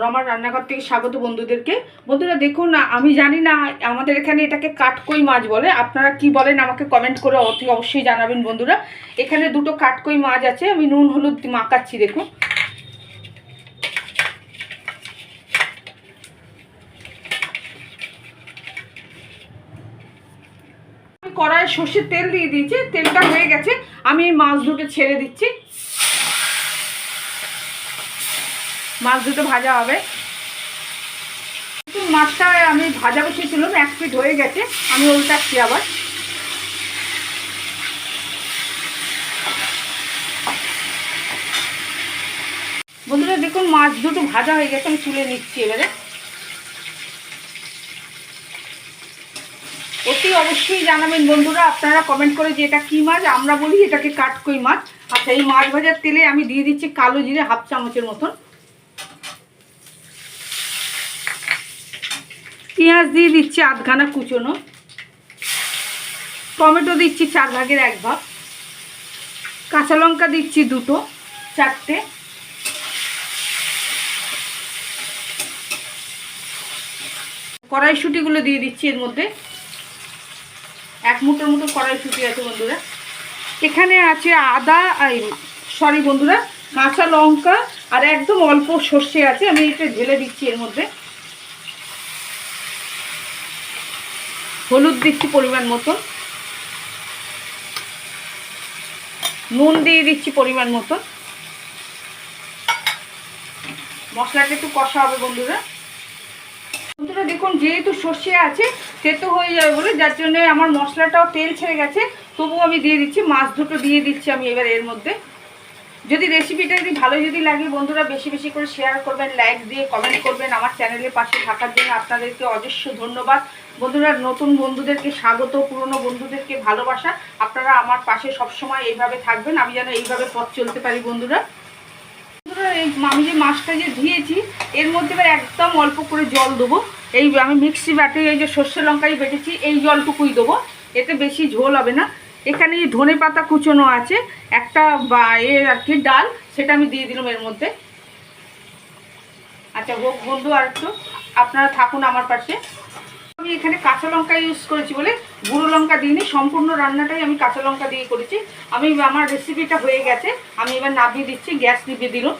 রমার রান্নাঘর থেকে স্বাগত বন্ধুদেরকে। বন্ধুরা, দেখুন না, আমি জানি না আমাদের এখানে এটাকে কাটকই মাছ বলে। আপনারা কি বলেন আমাকে কমেন্ট করে অতি অবশ্যই জানাবেন বন্ধুরা। এখানে দুটো কাটকই মাছ আছে, আমি নুন, হলুদ মাখাচ্ছি, দেখুন। আমি কড়াইয়ে সর্ষের তেল দিয়ে দিয়েছি, তেলটা হয়ে গেছে, আমি মাছ দুটো ছেড়ে দিচ্ছি। মাছ দুটো ভাজা হবে। মাছটা আমি ভাজা বসিয়েছিলাম, এক পিট হয়ে গেছে। আমি উল্টাচ্ছি আবার। বন্ধুরা, দেখুন, মাছ দুটো ভাজা হয়ে গেছে, আমি তুলে নিচ্ছি এবারে। অতি অবশ্যই জানাবেন বন্ধুরা, আপনারা কমেন্ট করে যে এটা কী মাছ, আমরা বলি এটাকে কাঠকই মাছ। আচ্ছা এই মাছ ভাজার তেলে আমি দিয়ে দিচ্ছি কালো জিরে হাফ চামচের মতন। পেঁয়াজ দিয়ে দিচ্ছি আধখানা কুচোনো। টমেটো দিচ্ছি চার ভাগের এক ভাগ। কাঁচা লঙ্কা দিচ্ছি দুটো, চারটে। কড়াইশুটিগুলো দিয়ে দিচ্ছি এর মধ্যে। এক মুঠোর মতো কড়াইশুটি আছে বন্ধুরা। এখানে আছে আদা সরি বন্ধুরা, কাঁচা লঙ্কা আর একদম অল্প সর্ষে আছে। আমি এটা ঢেলে দিচ্ছি এর মধ্যে। হলুদ দিচ্ছি পরিমাণ মতন। নুন দিয়ে দিচ্ছি পরিমাণ মতন। মশলাটা একটু কষা হবে বন্ধুরা। বন্ধুরা দেখুন, যেহেতু সর্ষে আছে, সেতো হয়ে যাবে বলে, যার জন্য আমার মশলাটাও তেল ছেড়ে গেছে, তবুও আমি দিয়ে দিচ্ছি, মাছ দুটো দিয়ে দিচ্ছি আমি এবার এর মধ্যে। যদি রেসিপিটা যদি ভালো যদি লাগে, বন্ধুরা বেশি বেশি করে শেয়ার করবেন লাইক দিয়ে কমেন্ট করবেন। আমার চ্যানেলের পাশে থাকার জন্য আপনাদেরকে অজস্র ধন্যবাদ। বন্ধুরা, নতুন বন্ধুদেরকে স্বাগত, পুরনো বন্ধুদেরকে ভালোবাসা। আপনারা আমার পাশে সবসময় এইভাবে থাকবেন, আমি যেন এইভাবে পথ চলতে পারি, বন্ধুরা। বন্ধুরা, এই আমি যে মাছটা যে ধুয়েছি এর মধ্যে এবার একদম অল্প করে জল দেবো। এই আমি মিক্সি বাটে এই যে সর্ষে লঙ্কাই বেটেছি, এই জলটুকুই দেবো। এতে বেশি ঝোল হবে না। এখানে ধনে পাতা কুচোনো আছে, একটা এ আর কি ডাল, সেটা আমি দিয়ে দিলাম এর মধ্যে। আচ্ছা হোক বন্ধু আর একটু, আপনারা থাকুন আমার পাশে। আমি এখানে কাঁচা লঙ্কা ইউজ করেছি বলে গুঁড়ো লঙ্কা দিইনি, সম্পূর্ণ রান্নাটাই আমি কাঁচা লঙ্কা দিয়ে করেছি। আমি, আমার রেসিপিটা হয়ে গেছে, আমি এবার নামিয়ে দিচ্ছি, গ্যাস নিভিয়ে দিলাম।